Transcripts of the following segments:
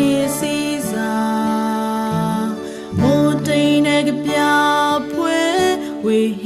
နေစည်းစာမိုးတိမ်တဲ့ကြပြပွဲဝေဟ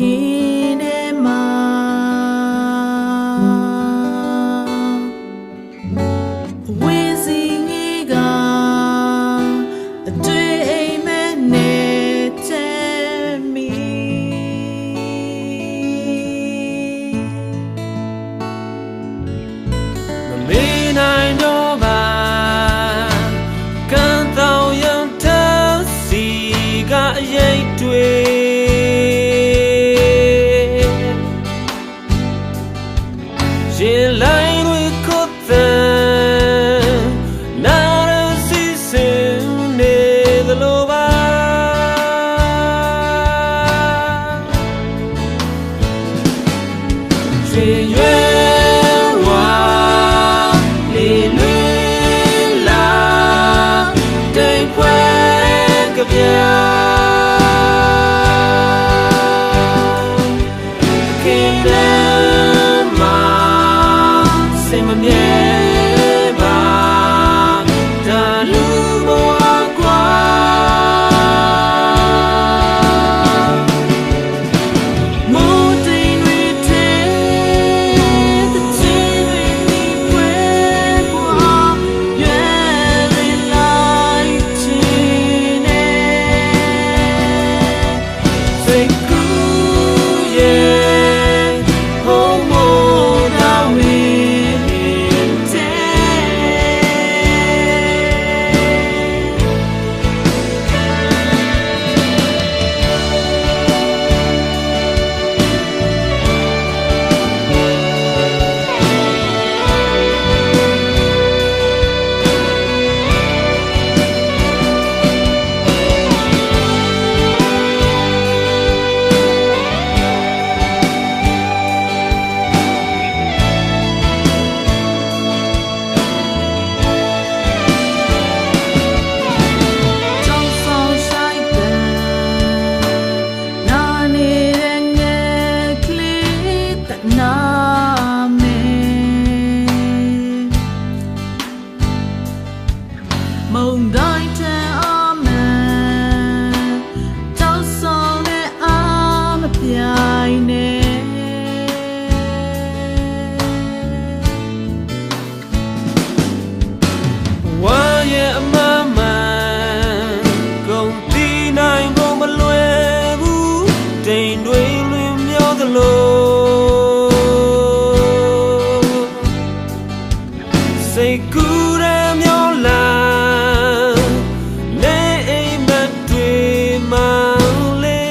တိမ်တွေလွင်မြောသလိုစိတ်ကူးရမြောလာနေအိမ်မတွေမှလေ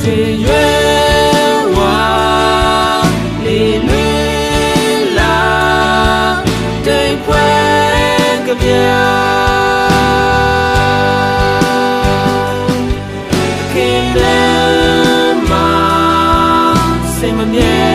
ရွှေရွှေ 想念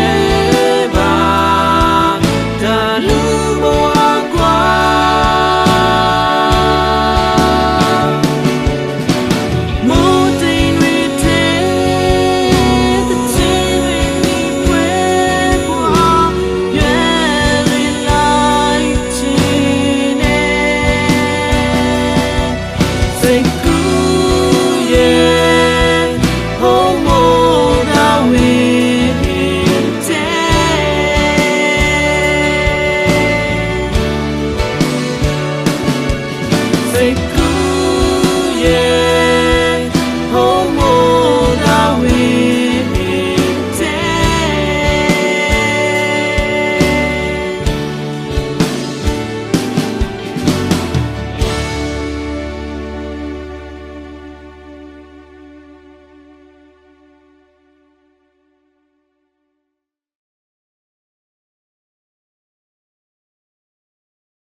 faith.